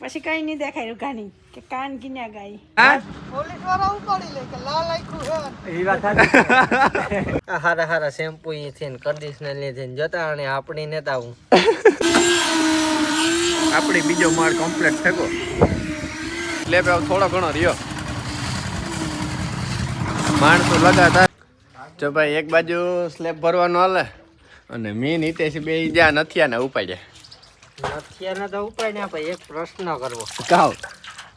પછી કઈ નહીં દેખાય રૂઘાની કે કાન કિન્યા ગાય. હા? પોલીસવાળા ઉપાડી લે કે લાલ આખું હે એ વાત સાચી. હારા હારા શેમ્પુ ઈ છે ને કન્ડિશનરની ને જતા અને આપણી નેતા હું. આપણી બીજો માળ કમ્પ્લીટ થકો સ્લેબ હવે થોડો ઘણો રહ્યો. માણસો લગાતાર જો ભાઈ એક બાજુ સ્લેબ ભરવાનો હાલે અને મીન હિતેશ બે જ્યાં નથી આને ઉપાડ્યા. તો ઉપાય ને એક પ્રશ્ન કરવો. કાવ.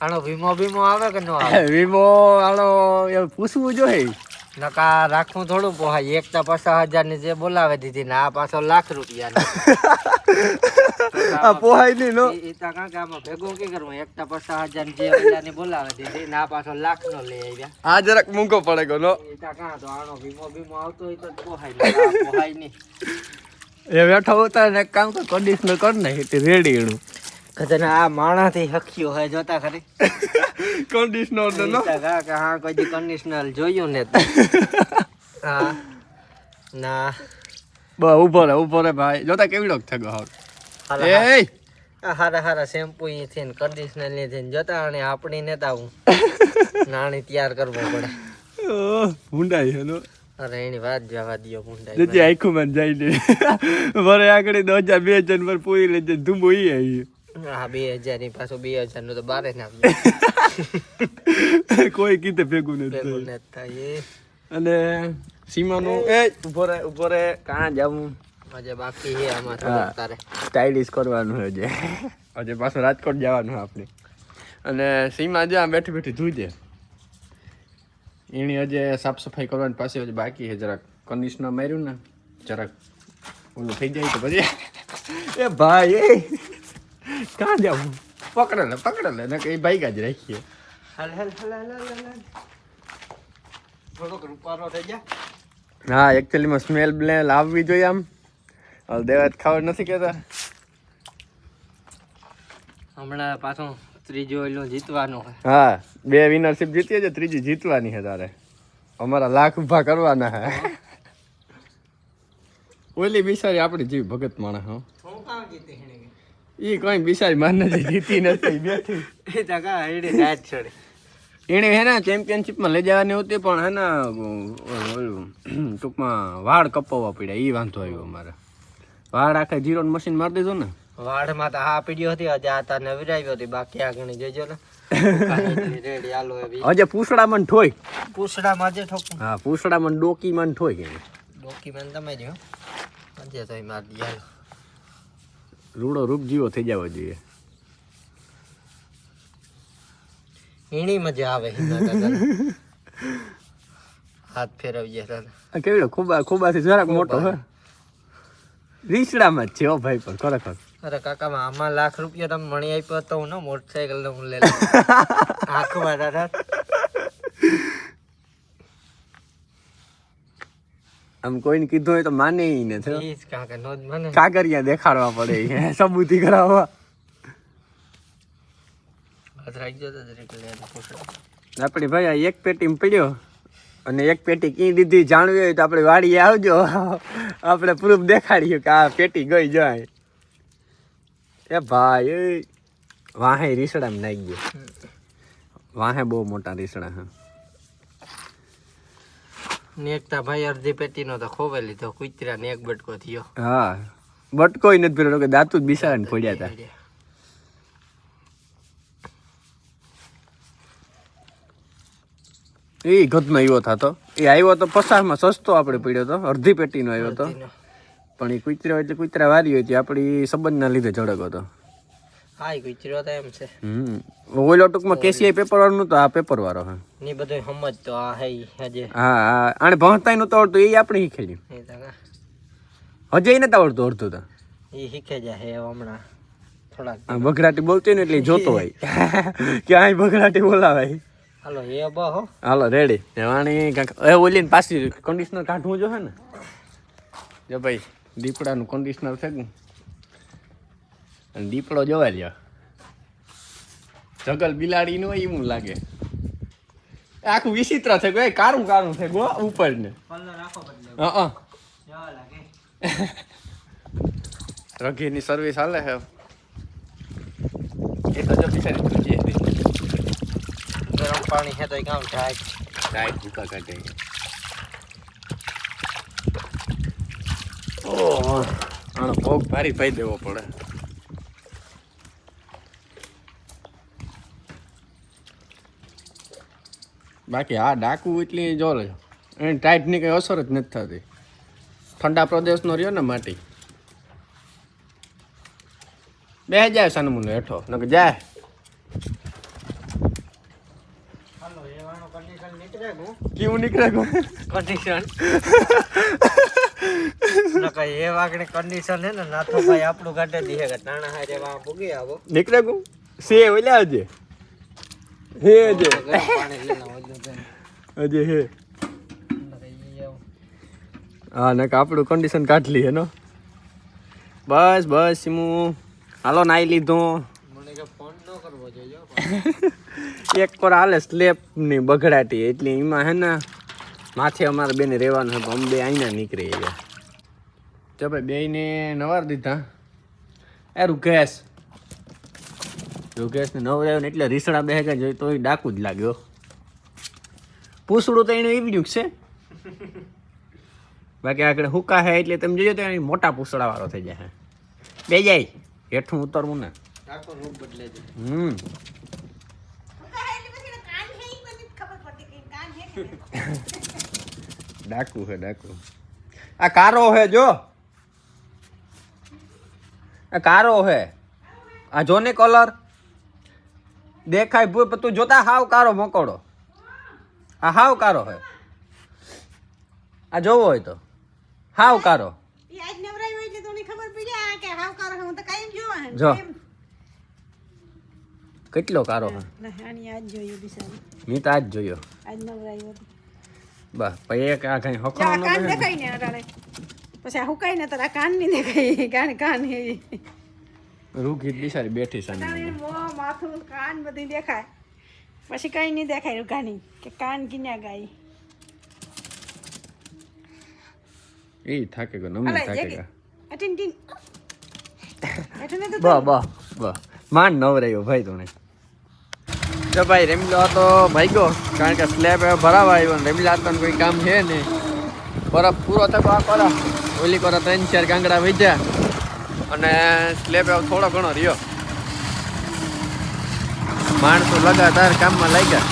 આનો વીમો વીમો આવે કે ન આવે? વીમો આનો એ પૂછવું જોઈએ. નકા રાખવું થોડું પોહાય. એક તો પચાસ હજારની જે બોલાવે દીધી ને આ પાછો લાખ રૂપિયા આ પોહાય નહીં નો? ઈ તો કાંઈક આમાં ભેગું કે કરવું? એક તો પચાસ હજારની જે હજારની બોલાવે દીધી ને આ પાછો લાખ નો લઈ આવ્યા. આ જરાક મૂંગો પડે ગયો નો? તો કાં તો આનો વીમો વીમો આવતો હોય તો પોહાય પોહાય નહીં. એ બેઠો ઉતાર ને કામ કર કન્ડિશનર કર ને તે રેડી એનું. કદાચ આ માણાથી હખ્યો હોય જોતા ખરી? કન્ડિશનર તો નો. કે હા કોઈ દી કન્ડિશનર જોયું ને હા. ના. બસ ઊભો રે ઊભો રે ભાઈ. જોતા કેવડો થગો હાલ હા. એ હારે હારા શેમ્પુ ઈ થી ને કન્ડિશનરની છે ને અને આપણી નેતા હું નાણી તૈયાર કરવો પડે. ભૂંડાઈ છે નો. અરે એની વાત જવા દ્યો મુંડાઈ જેથી આખું જાય ને. વરે આગળ દો હજાર બે હજાર પર પૂરી લેજે ધૂમો આવી. હા બે હજારની પાછું બે હજારનું તો બારે ના કોઈ કીધે ભેગું નથી થાય. અને સીમાનું એ. ઊભો રે ઊભો રે કાં જાવું આજે બાકી છે આમાં. તારે. સ્ટાઇલિશ કરવાનું છે હજે. પાછું રાજકોટ જવાનું આપણે. અને સીમા જ્યાં બેઠી બેઠી ધોઈ એની હજે સાફ સફાઈ કરવાની પાસે હજી બાકી છે. જરાક કન્ડિશનર માર્યું ને જરાક ઓલું થઈ જાય તો પછી. એ ભાઈ એ કાં જાવું પકડે લે પકડે લે ને કઈ બાઈક જ રાખીએ. હાલ હાલ હાલ હાલ હાલ હાલ, હાલ. થોડોક રૂપારો થઈ જા હા એકચ્યુઅલીમાં સ્મેલ બ્લેલ આવવી જોઈએ આમ. હવે દેવાત ખાવા નથી કહેતા હમણાં પાછું ત્રીજો ઓલું જીતવાનો હા બે વિનરશિપ જીતીએ છે ત્રીજી જીતવાની છે તારે. અમારા લાખ ઊભા કરવાના હે ઓલી બિસારી આપણી જીવ ભગત માણસ હો. ઈ કઈ બિસારી માન નથી જીતી નથી બેઠી. એ જગા હેડે રાત છોડે. એને હે ને ચેમ્પિયનશિપમાં લઈ જવાની હતી પણ હે ને ટૂંકમાં વાળ કપાવવા પડ્યા એ વાંધો આવ્યો અમારે. વાળ આખા જીરો મશીન મારી દીધું ને. વાડમાં તો હા પીડ્યો હતી આજે આ તાર નવરાવ્યો હતી બાકી આગણી જજો ને રેડી હજે પૂછડામાં ઠોય. પૂછડામાં જે ઠોકું. હા પૂછડામાં ડોકીમાં ઠોય કે ડોક્યુમેન્ટ તમે જો. આજે તો માર દી રૂડો રૂપ જીવો થઈ જવો જોઈએ. એની મજા આવે હાથ ફેરવીએ તો કેવડો ખૂબ ખૂબ જરાક મોટો હે. રીસડામાં જ છે ઓ ભાઈ પણ ખરેખર. અરે કાકા આમાં લાખ રૂપિયા તમે મણી આપ્યો તો હું ને મોટરસાયકલ હું લઈ આંખમાં દાદા આમ કોઈને કીધું હોય તો માને ને થયો. પ્લીઝ કાકા નો જ મને. કાગરિયા દેખાડવા પડે. સબૂતી કરાવવા. આપણી ભાઈ આ એક પેટીમાં પડ્યો અને એક પેટી કી દીધી જાણવી હોય તો આપણે વાડીએ આવજો. આપણે પ્રૂફ દેખાડીએ કે આ પેટી ગઈ જાય. એ ભાઈ એ વાહે રીસડા નાઈ ગયો. વાહે બહુ મોટા રીસડા હા. નેકતા ભાઈ અડધી પેટી નો તો ખોવે લીધો કુતરા નેક એક બટકો થયો. હા. બટકોય નથી પેલો કે દાંતુ જ બિસાડીને ફોડ્યા હતા એ ગધનો આવ્યો થતો. એ આવ્યો તો પસારમાં સસ્તો આપણે પડ્યો તો અડધી પેટીનો આવ્યો તો. પણ એ કૂતરો એટલે કૂતરા વારી હોય આપણી સંબંધના લીધે ઝડક હતો. હા એ કુતરો તો એમ છે. હમ. ઓલો ટૂંકમાં કેસીઆઈ પેપર વાળું તો આ પેપર વાળો હા. ની બધું સમજ તો આ હે હજે હા હા. આને ભણતાય નતું આવડતું એ આપણે શીખેલી. હજે નથી આવડતું અડધું તો. એ શીખે જાય હે હમણાં. બગડાટી બોલતી ને એટલે જોતો હોય. કે આ બગડાટી બોલાવાય. હાલો એ બહો હાલો રેડી વાણી કાંક એ ઓલીને પાછી કન્ડિશનર કાઢવું જો હે ને. જો ભાઈ. દીપડાનું કન્ડિશનર છે ને. અને દીપડો જોવા લ્યો જગલ બિલાડીનું હોય એવું લાગે. આખું વિચિત્ર છે ગો કારું કારું છે ગો ઉપર ને હા રઘીની સર્વિસ હાલે છે. એ તો જો બિચારી ગરમ પાણી છે તો કામ થાય જાય ભૂકા કાઢે. ઓહ આનો ભોગ ભારી ભાઈ દેવો પડે. બાકી આ ડાકુ એટલી જોર એની ટાઈટની કંઈ અસર જ નથી થતી. ઠંડા પ્રદેશનો રહ્યો ને માટી. બે જાય સનમુનો હેઠો નકર જાય. હાલો એવાનું કન્ડિશન નીકળે ગયું કેવું નીકળે નકર એ વાગણી કન્ડિશન હે ને નાથો ભાઈ આપણું કાઢે દીહે કે ટાણા હારે વા પૂગી આવો. નીકળે ગયું સે ઓલા હજે હે તો હજે હે. હા ને આપણું કન્ડિશન કાઢલી હેનો બસ બસ સિમુ. હાલો નાઈ લીધું. મને ફોન ન કરવો જોઈએ એક પર હાલે સ્લેપની બગડાટી એટલે એમાં હે ને માથે અમારે બેને રહેવાનું હતું અમે બે અહીંના નીકળી ગયા તો ભાઈ બેયને નવાર દીધા. એ રૂકેશ. રૂકેશ ને નવરાયો ને એટલે રીસડા બે ગયા જોઈ તોય ડાકુ જ લાગ્યો. પૂછડું તો એનું એવડ્યું છે. બાકી આગળ હુકા હે એટલે તમે જોયો તો મોટા પૂછડા વાળો થઈ જાય બે જાય હેઠું ઉતરવું ને. હમ. ડાકુ હે ડાકુ. આ કારો હે જો. આ કારો હે. આ જો ને કલર દેખાય ભૂ પણ તું જોતા હાવ કારો મકોડો આ હાવ કારો હે. આ જોવો હોય તો. હાવ કારો. જો. કેટલો કારો હે? મેં તો આજ જોયો. આજ નવરાઈ હતી. બસ પછી એક આ કઈ આ કાન દેખાય ને અટાણે. પછી આ હુકાય ને તારા કાનની દેખાય. કાન કાન રૂખી બિચારી બેઠી સાની માથું કાન બધી દેખાય. પછી કઈ નહીં દેખાય રૂકાની કે કાન કિન્યા ગાય. એ થાકે ગયો નમને અલા થાકે ગયો. અટીન ટીન. એઠું તો બ બ બ માંડ નવરાયો ભાઈ તું જો ભાઈ, રેમલો તો ભાગ્યો, કારણ કે સ્લેબ હવે ભરાવા આવ્યો ને રેમલા તો કોઈ કામ છે નહીં. બરફ પૂરો થતો આ કરો, ઓલી કરો ત્રણ ચાર કાંગડા વેચ્યા અને સ્લેબ એવો થોડો ઘણો રહ્યો. માણસો લગાતાર કામમાં લાગ્યા.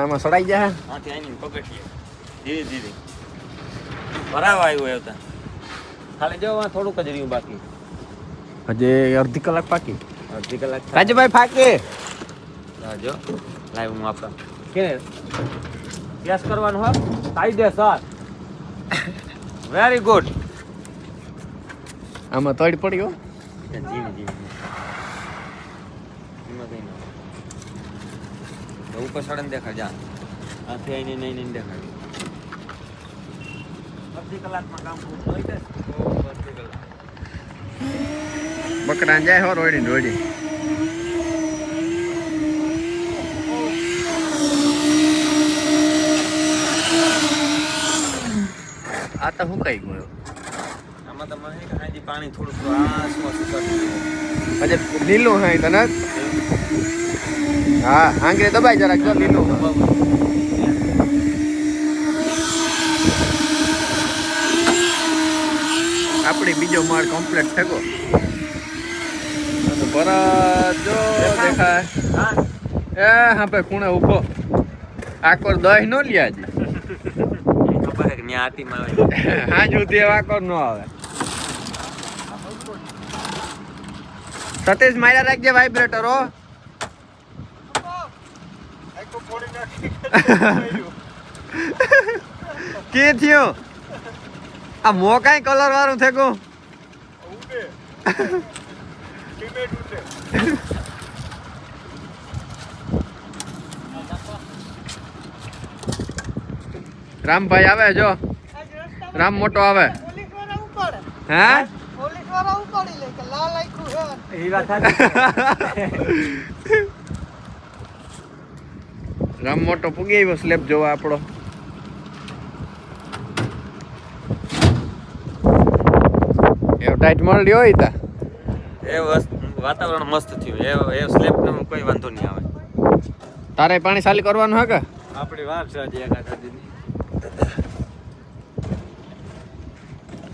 આમાં સડાઈ જાય ધીરે ધીરે. ભરાવા આવ્યો આવતા ખાલી જો થોડુંક જ રહ્યું બાકી. હજી અડધી કલાક બાકી. અડધી કલાક. રાજુભાઈ ફાકે. રાજો લાઈવ હું આપતા કે? ગેસ કરવાનું હા? સર. વેરી ગુડ આમાં તડ પડ્યો જીમ જીમ એમાં કઈ ના ઉપર સડન દેખાડ જા. આથી આઈને નહીં નહીં દેખાડ અડધી કલાકમાં કામ પૂરું થઈ જશે. અડધી કલાક બકરા જાય હો રોડી રોડી આ તો હું કઈ ગયો? આમાં તમારે હાજી પાણી થોડું થોડું પછી લીલું હા તને હા આંગળી દબાઈ જરાક જો લીલું. આપણી બીજો માળ કમ્પ્લીટ થયો. ભરત જો દેખાય. એ હા ભાઈ ખૂણે ઊભો આકોર દહીં નો લ્યા છે ખબર છે કે ત્યાં આતીમાં આવે હા સુધી આકોર નો આવે. સતીશ માર્યા રાખજે વાઇબ્રેટર હો. કે થયો? આ મો કાંઈ કલર વાળું થેગું રામભાઈ આવે જો. રામ મોટો આવે. હે? કે રામ મોટો પૂગી આવ્યો સ્લેબ જોવા આપણો એવું ટાઈટ મળી હોય તા? એ વસ્તુ વાતાવરણ મસ્ત થયું. એ એ સ્લેબ કોઈ વાંધો નહીં આવે. તારે પાણી સાલી કરવાનું હે કે? આપણી વાર છે હજી એકાદ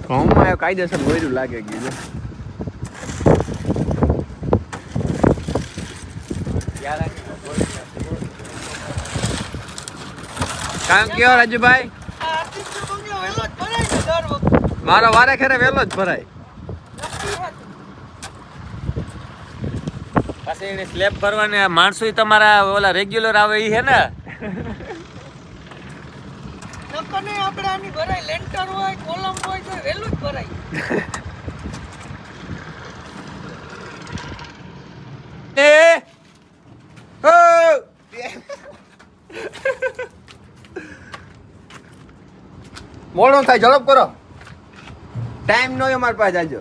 ઘઉંમાં એવું કાયદેસર ભર્યું લાગે ગયું. કામ કયો રાજુભાઈ? મારો વારે ખેરે વહેલો જ ભરાય. પાછી એને સ્લેબ ભરવાને. માણસો તમારા ઓલા રેગ્યુલર આવે ઈ હે ને? નહીં આપણે આની ભરાય. લેન્ટર હોય કોલમ હોય તો વહેલું જ ભરાય. એ! હો! મોડું થાય ઝડપ કરો. ટાઈમ નો અમારી પાસે જાજો.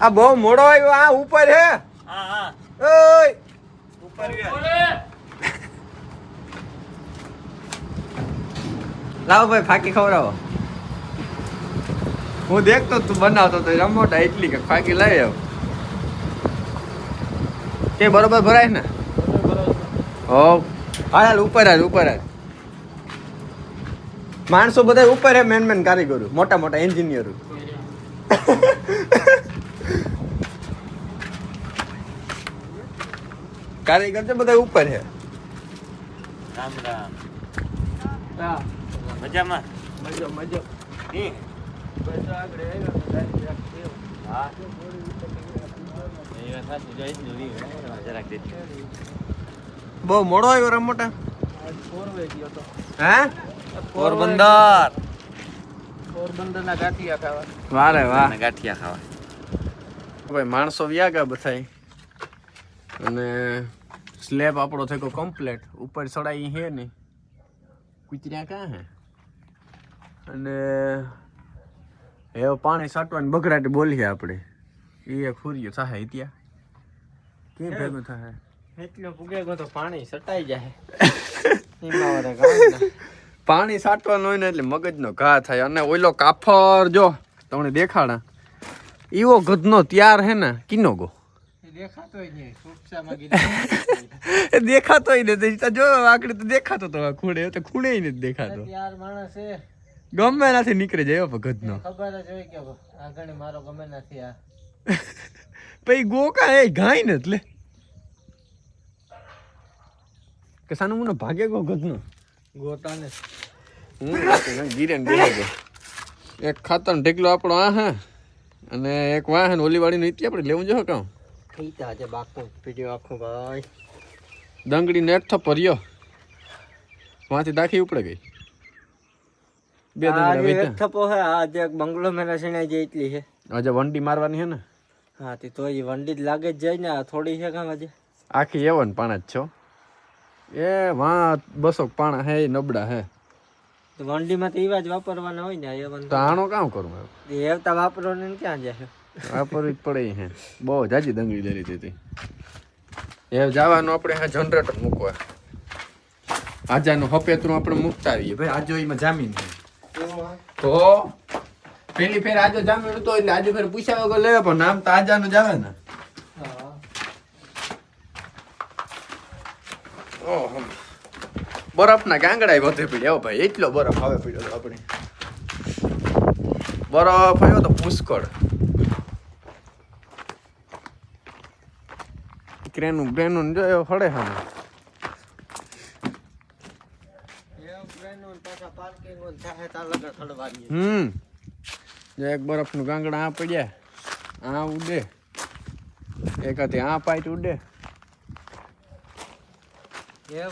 આ બહુ મોડો આવ્યો આ ઉપર હે. હા હા. ઓય. ઉપર લાવો ભાઈ ફાકી ખવડાવો. હું દેખતો તું બનાવતો તો રમોટા એટલી કે ફાકી લઈ આવ. કે બરોબર ભરાય ને? હો. હાલ હાલ ઉપર હાલ ઉપર હાલ. માણસો બધા ઉપર હે મેન મેન કારીગરો. મોટા મોટા એન્જિનિયરો કારીગર છે બધા ઉપર છે. રામ રામ. મજામાં? મજો મજો? હા? એટલું રી જરાક બહુ મોડો આવ્યો રમોટા હે? પોરબંદર. પોરબંદર ના ગાંઠિયા ખાવા. વારે વાહ. ગાંઠિયા ખાવા. ભાઈ માણસો વ્યાગા બધાય. અને સ્લેબ આપણો થયો કમ્પ્લેટ ઉપર ચડાઈ હે નહીં કૂતર્યા ક્યાં હે? અને હવે પાણી સાટવાની બગડાટ બોલીએ આપણે. એ એક ફૂર્યો થાય ત્યાં કે ભેગું થાય એટલો પુગે તો પાણી સટાઈ જાય. પાણી સાટવાનું હોય ને એટલે મગજનો ઘા થાય. અને ઓઈલો કાફર જો તમને દેખાડા. એવો ગધનો ત્યાર હે ને કિનો ગો? દેખાતો નથી જો આકડે તો દેખાતો તો ખૂણે તો ખૂણે નથી દેખાતો. યાર માણસ છે ગમે નાથી નીકળી જાય ભગત નો ખબર જ હોય કે આગળ મારો ગમે નથી આ. પછી ગોકા એ ગાય ને એટલે. કે સાનું મને ભાગે ગો ગધનો ગોતાને. હું ગીરેન બેહી એક ખાતર ઢીકલો આપણો આ હે અને એક વાહન ઓલીવાળીનું ઇતિ આપણે લેવું જો કામ ખીતા છે બાકુ પીડ્યો આખું ભાઈ. દંગડી નેટ એક થપ્પો રહ્યો દાખી ઉપડે ગઈ. બે દંગડા વેચ્યા. થપો હે આજે એક બંગલો મેરા સણાઈ જાય એટલી છે આજે વંડી મારવાની હે ને? હા તે તો એ વંડી જ લાગે જ જાય ને થોડી છે કામ આજે આખી એવન પાણા જ છો. એ વા બસો પાણા હે નબડા નબળા હે. વંડી વંડીમાં તો એવા જ વાપરવાના હોય ને એવન તો આણો કામ કરું હવે એ હેવતા વાપરવાને ને ક્યાં જાય? વાપરવી પડે હે. બહુ જાજી દંગડી લેલી હતી. એ જવાનું આપણે હા જનરેટર મૂકવા. આજાનું હપેતરું આપણે મૂકતા આવીએ. ભાઈ, આજો એમાં જામીન તો પેલી ફેર આજો જામીન હતો એટલે આજે ફેર પૂછ્યા વગર લેવા પણ નામ તો આજાનું જ આવે ને. ઓહો. બરફના ગાંગડા વધે પીડ્યા. ભાઈ, એટલો બરફ આવે પીડ્યો આપણે. બરફ આવ્યો તો પુષ્કળ. ક્રેનું બ્રેનું જો હળે હા હમ. એક બરફનું ગાંગડા આ પડ્યા આ ઉડે. એક હતી આ પાઇટ ઉડે.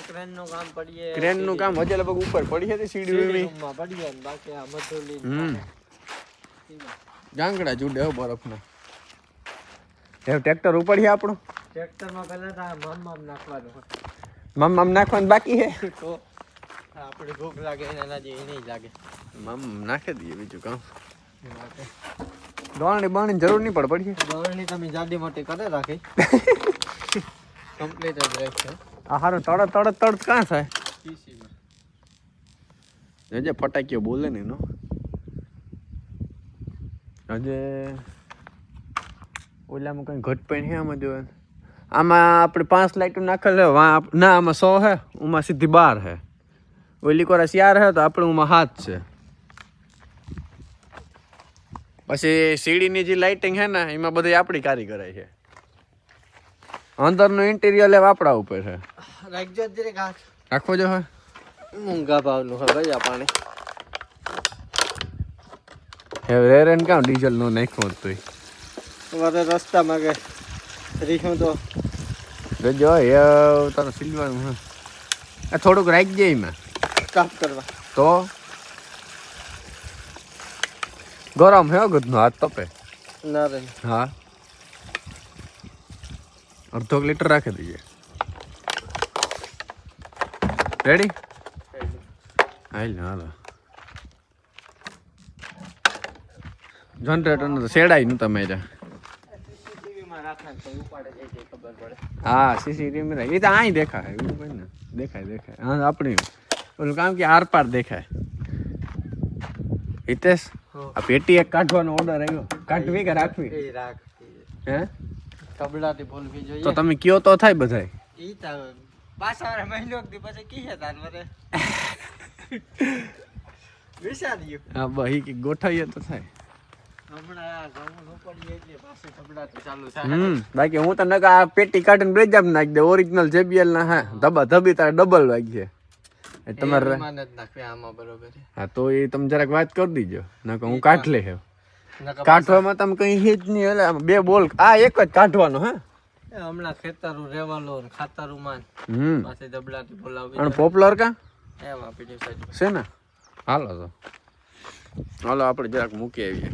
ક્રેનનું કામ પડીએ. ક્રેનનું કામ હજે લગભગ ઉપર પડી હતી સીડી ગાંગડા જ ઉડે હો બરફના. એ ટ્રેક્ટર ઉપડ્યા આપણું. ટ્રેક્ટરમાં પહેલા તો મમ મમ નાખવાનું મમ મમ નાખવાનું બાકી હે? તો આપણે ભૂખ લાગે એના જે નહીં લાગે. મમ નાખી દઈએ બીજું કામ. દોણની બાણની જરૂર નહીં પડે પડી દોડની તમે જાડી મોટી કરે રાખી. કમ્પ્લીટ જ રહેશે આ હારું તડત તડત તડત કાં થાય? હજે ફટાકીઓ બોલે ને? એનો હજે ઓલામાં કઈ ઘટ પણ હે આમાં જો આમાં આપણે પાંચ લાઈટ નાખેલ હે ના આમાં સો હે ઉમાં સીધી બાર હે. ઓલી કોરા ચાર હે તો આપણે ઉમાં હાથ છે. પછી સીડીની જે લાઇટિંગ હે ને એમાં બધી આપણી કારીગરાઈ છે અંદરનું ઇન્ટિરિયર એ આપણા ઉપર છે રાખજો જરીક હાથ રાખવો જો હે. મૂંગા ભાવનું હવે આ પાણી. હે રેરેન કાં ડીઝલ નો નાખ્યો તોય મારે રસ્તામાં કે રીખું તો જો એ તારો સિલવાનું હે. આ થોડુંક રાખજે એમાં. કાપ કરવા. તો? ગરમ હે ગદનો હાથ તપે. ના રે. હા? અડધો લીટર રાખી દઈએ. રેડી હાલ ને હાલો. જનરેટર નતું તમે જા હા સીસીટીવી એ તો અહીં દેખાય એવું કઈ ને. દેખાય દેખાય. હા આપણી. ઓલું કામ કે આર પાર દેખાય. હિતેશ આ પેટી એક કાઢવાનો ઓર્ડર આવ્યો કાઢવી કે રાખવી. હે? કબડાથી બોલવી તો તમે કયો તો થાય બધાય? ઈ તો પાછા વાળા મહિનો દી પછી કીએ તાર મરે વિચાર્યું હા બહી કે ગોઠવીએ તો થાય. બાકી હું તો નકા આ પેટી કાઢીને બ્રેજામ નાખી દે ઓરિજિનલ જેબીએલ ના હા ધબા ધબી તારે ડબલ વાગી છે. તમારે. હા તો એ તમે જરાક વાત કરી દીજો નકર હું કાઢ લે કાઢવામાં તમે કઈ હિત નહીં એટલે બે બોલ આ એક જ કાઢવાનો હા. એ હમણાં ખેતરું રેવાલો ખાતરું માન હમ. પાછી દબડાથી બોલાવી અને પોપ્યુલર કા? એમાં પીડી સાઈડ છે ને હાલો તો. હાલો આપણે જરાક મૂકી આવીએ.